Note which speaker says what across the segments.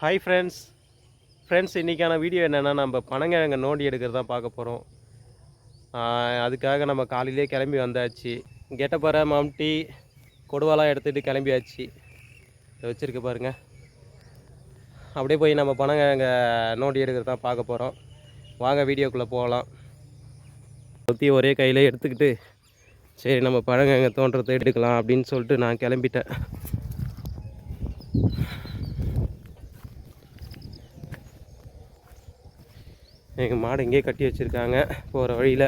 Speaker 1: Hi friends friends இன்றைக்கான video என்னென்னா நம்ம பனங்கிழங்க நோண்டி எடுக்கிறது தான் பார்க்க போகிறோம் அதுக்காக நம்ம காலையிலே கிளம்பி வந்தாச்சு. கெட்டப்பற மம்டி கொடுவாலாம் எடுத்துகிட்டு கிளம்பியாச்சு. இதை வச்சுருக்கு பாருங்கள் அப்படியே போய் நம்ம பனங்கிழங்க நோண்டி எடுக்கிறது தான் பார்க்க போகிறோம் வாங்க வீடியோக்குள்ளே போகலாம். சுற்றி ஒரே கையில் எடுத்துக்கிட்டு சரி நம்ம பழங்கிழங்க தோன்றத்தை எடுக்கலாம் அப்படின்னு சொல்லிட்டு நான் கிளம்பிட்டேன். எங்கள் மாடு இங்கேயே கட்டி வச்சுருக்காங்க போகிற வழியில்.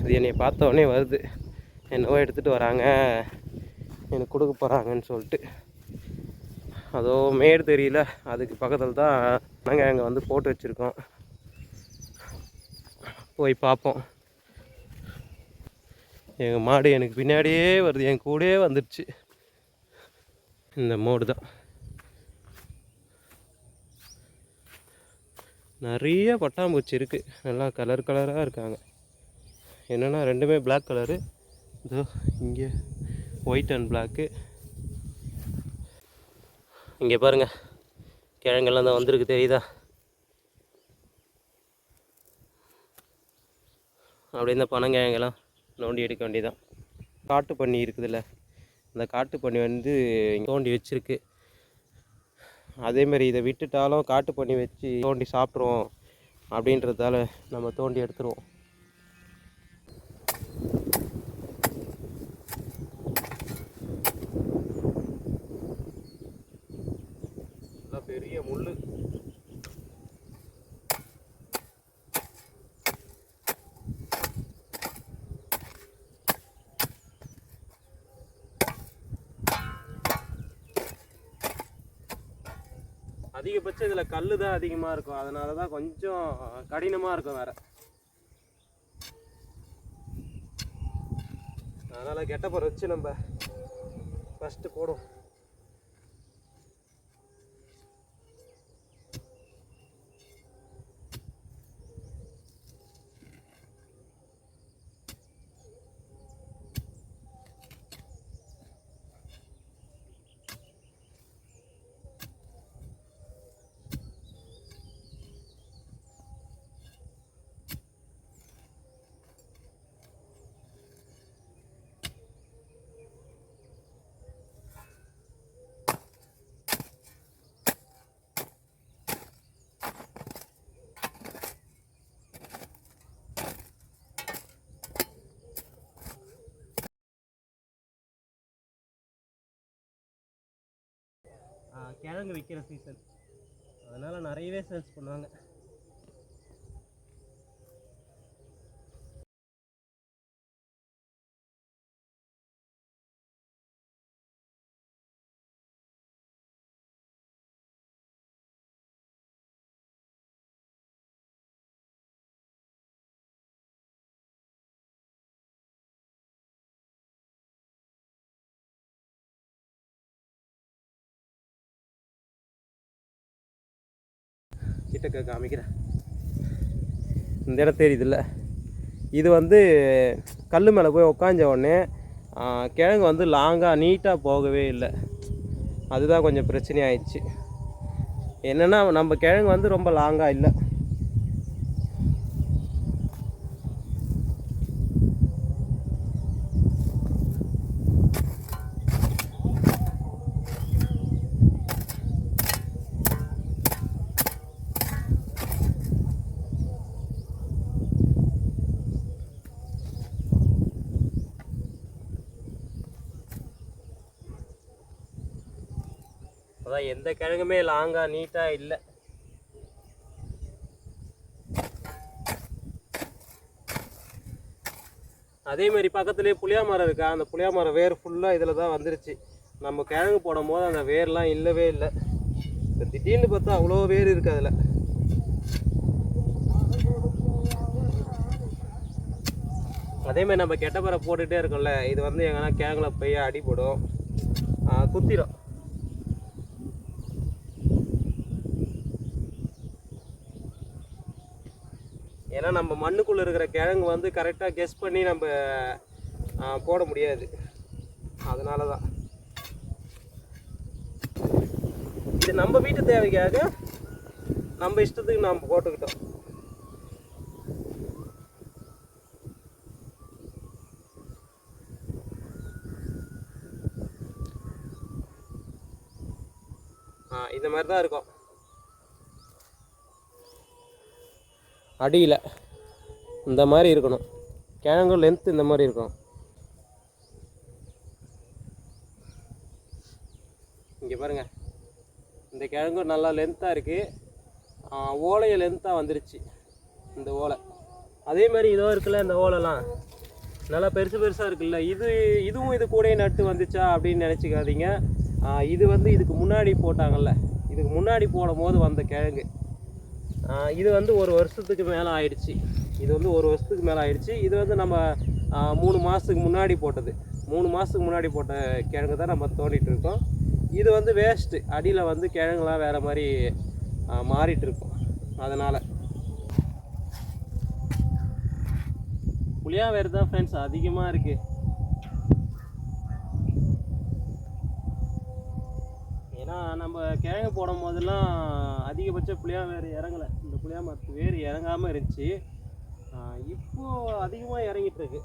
Speaker 1: அது என்னை பார்த்த உடனே வருது. என்னவோ எடுத்துகிட்டு வராங்க. எனக்கு கொடுக்க போகிறாங்கன்னு சொல்லிட்டு. அதோ மேடு தெரியல. அதுக்கு பக்கத்தில் தான் நாங்கள் அங்கே வந்து போட்டு வச்சுருக்கோம். போய் பார்ப்போம். எங்கள் மாடு எனக்கு பின்னாடியே வருது. என் கூடயே வந்துடுச்சு இந்த மோடு தான் நிறைய பட்டாம்பூச்சி இருக்குது நல்லா கலர் கலராக இருக்காங்க. என்னென்னா ரெண்டுமே பிளாக் கலரு இதோ இங்கே ஒயிட் அண்ட் பிளாக்கு இங்கே பாருங்கள் கிழங்கெல்லாம் தான் வந்திருக்கு தெரியுதா? அப்படியே இந்த பனங்கிழங்கெல்லாம் நோண்டி எடுக்க வேண்டியதான் காட்டு பண்ணி இருக்குதுல்ல. அந்த காட்டு பண்ணி வந்து தோண்டி வச்சுருக்கு. அதேமாரி இதை விட்டுட்டாலும் காட்டு பண்ணி வச்சு தோண்டி சாப்பிட்ருவோம் அப்படின்றதால நம்ம தோண்டி எடுத்துருவோம் பெரிய முள்ளு அதிகபட்சம் இதில் கல் தான் அதிகமாக இருக்கும். அதனால தான் கொஞ்சம் கடினமாக இருக்கும் வேறு. அதனால் கெட்டப்பற வச்சு நம்ம ஃபஸ்ட்டு போடுவோம். கிழங்கு விற்கிற சீசன் அதனால் நிறையவே சேல்ஸ் பண்ணுவாங்க. கிட்டக்க காமிக்கிறேன். இந்த இடம் தெரியுதுல்ல. இது வந்து கல் மேலே போய் உக்காஞ்ச உடனே கிழங்கு வந்து லாங்காக நீட்டாக போகவே இல்லை. அதுதான் கொஞ்சம் பிரச்சனையாயிடுச்சு. என்னென்னா நம்ம கிழங்கு வந்து ரொம்ப லாங்காக இல்லை. எந்த கிழங்குமே லாங்காக நீட்டாக இல்லை. அதே மாதிரி பக்கத்துலேயே புளியா மரம் இருக்கா? அந்த புளியா மரம் வேர் ஃபுல்லாக இதில் தான் வந்துருச்சு. நம்ம கிழங்கு போடும் போது அந்த வேர்லாம் இல்லவே இல்லை. இப்போ திடீர்னு பார்த்தா அவ்வளோ வேர் இருக்கு அதில். அதே மாதிரி நம்ம கெட்டப்பறை போட்டுகிட்டே இருக்கோம்ல. இது வந்து எங்கன்னா கேங்கில் போய் அடிபடும். ஆ, ஏன்னா நம்ம மண்ணுக்குள்ளே இருக்கிற கிழங்கு வந்து கரெக்டாக கெஸ் பண்ணி நம்ம போட முடியாது. அதனால தான் இது நம்ம வீட்டு தேவைக்காக நம்ம இஷ்டத்துக்கு நாம் போட்டுக்கிட்டோம். இந்த மாதிரி தான் இருக்கும். அடியில். இந்த மாதிரி இருக்கணும். கிழங்கு லென்த் இந்த மாதிரி இருக்கும் இங்கே பாருங்க. இந்த கிழங்கு நல்லா லென்த்தாக இருக்குது ஓலையை லென்த்தாக வந்துருச்சு. இந்த ஓலை. அதே மாதிரி இதோ இருக்குல்ல இந்த ஓலைலாம். நல்லா பெருசு பெருசாக இருக்குல்ல. இது இதுவும் இது கூடயே நட்டு வந்துச்சா அப்படின்னு நினச்சிக்காதீங்க. இது வந்து இதுக்கு முன்னாடி போட்டாங்கல்ல. இதுக்கு முன்னாடி போடும் போது வந்த கிழங்கு இது வந்து ஒரு வருஷத்துக்கு மேலே ஆயிடுச்சு. இது வந்து ஒரு வருஷத்துக்கு மேலே ஆயிடுச்சு. இது வந்து நம்ம மூணு மாதத்துக்கு முன்னாடி போட்டது. மூணு மாதத்துக்கு முன்னாடி போட்ட கிழங்கு தான் நம்ம தோண்டிகிட்டு இருக்கோம். இது வந்து வேஸ்ட்டு அடியில் வந்து கிழங்குலாம் வேறு மாதிரி மாறிட்டு இருக்கும். அதனால். புளியாவேறு தான் ஃப்ரெண்ட்ஸ் அதிகமாக இருக்குது நம்ம கிழங்கு போடும் போதெல்லாம் அதிகபட்ச புளியா வேறு இறங்கலை. இந்த புளியா மரத்து வேறு இறங்காமல் இருந்துச்சு. இப்போது இப்போ அதிகமாக இறங்கிட்டு இருக்கு.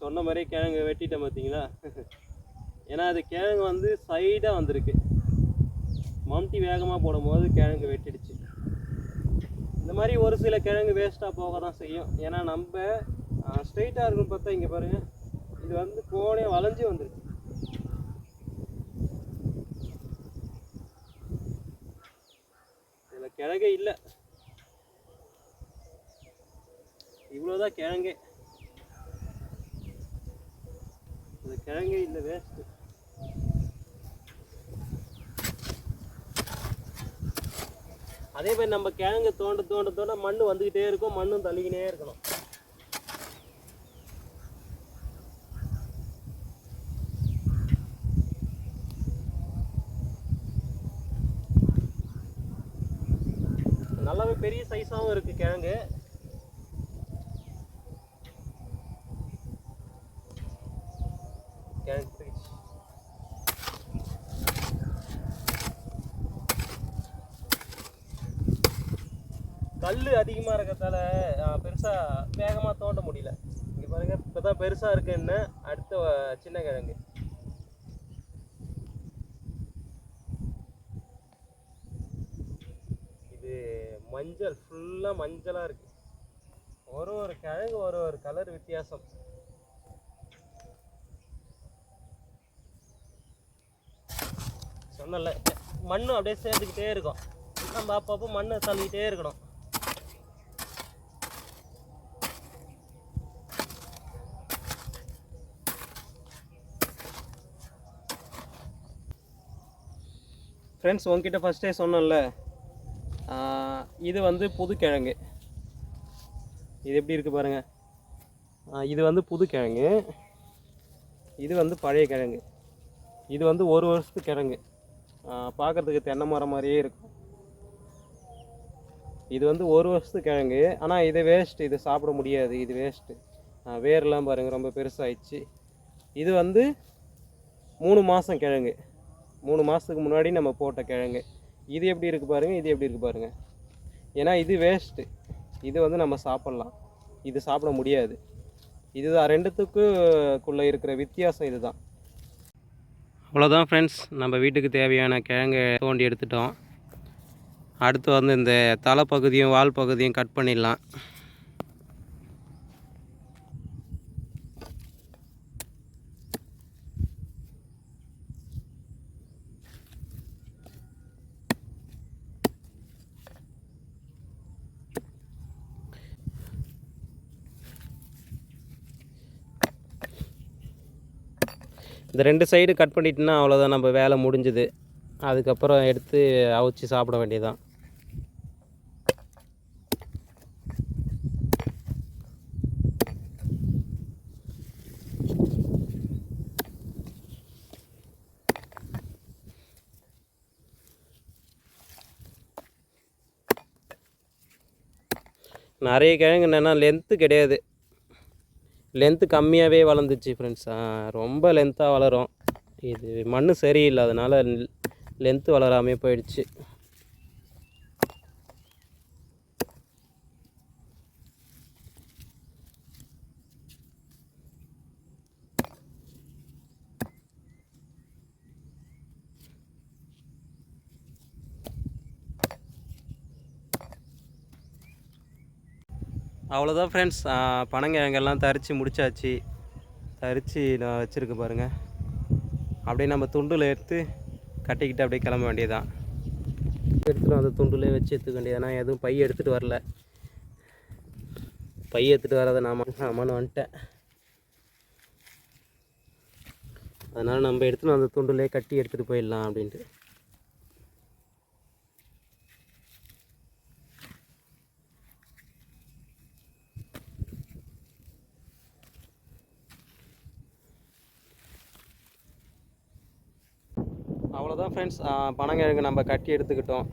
Speaker 1: சொன்ன மாதிரியே கிழங்கு வெட்டிட்டேன் பார்த்தீங்களா ஏன்னா அது கிழங்கு வந்து சைடாக வந்திருக்கு. மம்தி வேகமாக போடும்போது கிழங்கு வெட்டிடுச்சு. இந்த மாதிரி ஒரு சில கிழங்கு வேஸ்ட்டாக போக தான் செய்யும். ஏன்னா நம்ம ஸ்ட்ரெயிட்டாக இருக்குன்னு பார்த்தா இங்கே பாருங்கள் இது வந்து கோணே வளைஞ்சு வந்துருக்கு இதில் கிழங்கே இல்லை. இவ்வளோதான் கிழங்கே. இந்த கிழங்கே இல்லை வேஸ்ட்டு அதே மாதிரி நம்ம கிழங்கு தோண்ட தோண்ட தோண்ட மண் வந்துக்கிட்டே இருக்கும் மண்ணும் தள்ளிக்கினே இருக்கணும். நல்லாவே பெரிய சைஸாகவும் இருக்குது கிழங்கு பிரிச்சு. கல் அதிகமாக இருக்கிறதால பெருசாக வேகமாக தோண்ட முடியல. இங்கே பாருங்க இப்போ தான் பெருசாக இருக்குன்னு அடுத்த சின்ன கிழங்கு. இது மஞ்சள் ஃபுல்லாக மஞ்சளாக இருக்கு. ஒரு ஒரு கிழங்கு ஒரு ஒரு கலர் வித்தியாசம். சொன்னல மண்ணு அப்படியே சேர்ந்துக்கிட்டே இருக்கும். நம்ம அப்பப்போ மண்ணை தள்ளிக்கிட்டே இருக்கணும். ஃப்ரெண்ட்ஸ் உங்ககிட்ட ஃபஸ்ட்டே சொன்னோம்ல இது வந்து புதுக்கிழங்கு. இது எப்படி இருக்குது பாருங்கள் இது வந்து புதுக்கிழங்கு. இது வந்து பழைய கிழங்கு. இது வந்து ஒரு வருஷத்து கிழங்கு. பார்க்குறதுக்கு தென்னை மரம் மாதிரியே இருக்கும். இது வந்து ஒரு வருஷத்து கிழங்கு. ஆனால் இது வேஸ்ட் இது சாப்பிட முடியாது. இது வேஸ்ட்டு வேர்லாம் பாருங்கள் ரொம்ப பெருசாகிடுச்சு இது வந்து மூணு மாதம் கிழங்கு. மூணு மாதத்துக்கு முன்னாடி நம்ம போட்ட கிழங்கு. இது எப்படி இருக்குது பாருங்கள் இது எப்படி இருக்குது பாருங்கள் ஏன்னா இது வேஸ்ட்டு இது வந்து நம்ம சாப்பிட்லாம். இது சாப்பிட முடியாது. இதுதான் ரெண்டுத்துக்குள்ளே இருக்கிற வித்தியாசம் இதுதான் அவ்வளோதான் ஃப்ரெண்ட்ஸ் நம்ம வீட்டுக்கு தேவையான கிழங்கு தோண்டி எடுத்துட்டோம். அடுத்து வந்து இந்த தலை பகுதியும் வால் பகுதியும் கட் பண்ணிடலாம். இந்த ரெண்டு சைடு கட் பண்ணிட்டுனா அவ்வளோதான் நம்ம வேலை முடிஞ்சுது. அதுக்கப்புறம் எடுத்து அவிச்சு சாப்பிட வேண்டியதான் நிறைய கிழங்கு என்னென்னா லென்த்து கிடையாது. லென்த்து கம்மியாகவே வளர்ந்துச்சு ஃப்ரெண்ட்ஸ் ரொம்ப லென்த்தாக வளரும். இது மண் சரியில்லை அதனால் லென்த்து வளராமே போயிடுச்சு. அவ்வளோதான் ஃப்ரெண்ட்ஸ் பனங்கிழங்கெல்லாம் தரித்து முடிச்சாச்சு. தரித்து நான் வச்சுருக்கேன் பாருங்கள் அப்படியே நம்ம துண்டில் எடுத்து கட்டிக்கிட்டு அப்படியே கிளம்ப வேண்டியதுதான். எடுத்துகிட்டு அந்த துண்டுலேயே வச்சு எடுத்துக்க வேண்டியது எதுவும் பை எடுத்துகிட்டு வரல. பை எடுத்துகிட்டு வராத நான் ஆமான்னு வந்துட்டேன். அதனால் நம்ம எடுத்துகிட்டு வந்து துண்டுலேயே கட்டி எடுத்துகிட்டு போயிடலாம் அப்படின்ட்டு. தான் ஃப்ரெண்ட்ஸ் பனங்கிழங்கு நம்ம கட்டி எடுத்துக்கிட்டோம்.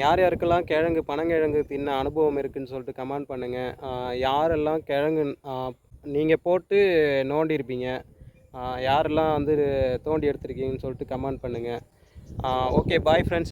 Speaker 1: யார் யாருக்கெல்லாம் கிழங்கு பனங்கிழங்கு தின்ன அனுபவம் இருக்குன்னு சொல்லிட்டு கமெண்ட் பண்ணுங்கள் யாரெல்லாம் கிழங்கு நீங்கள் போட்டு நோண்டியிருப்பீங்க யாரெல்லாம் வந்து தோண்டி எடுத்திருக்கீங்கன்னு சொல்லிட்டு கமெண்ட் பண்ணுங்கள் ஓகே பாய் ஃப்ரெண்ட்ஸ்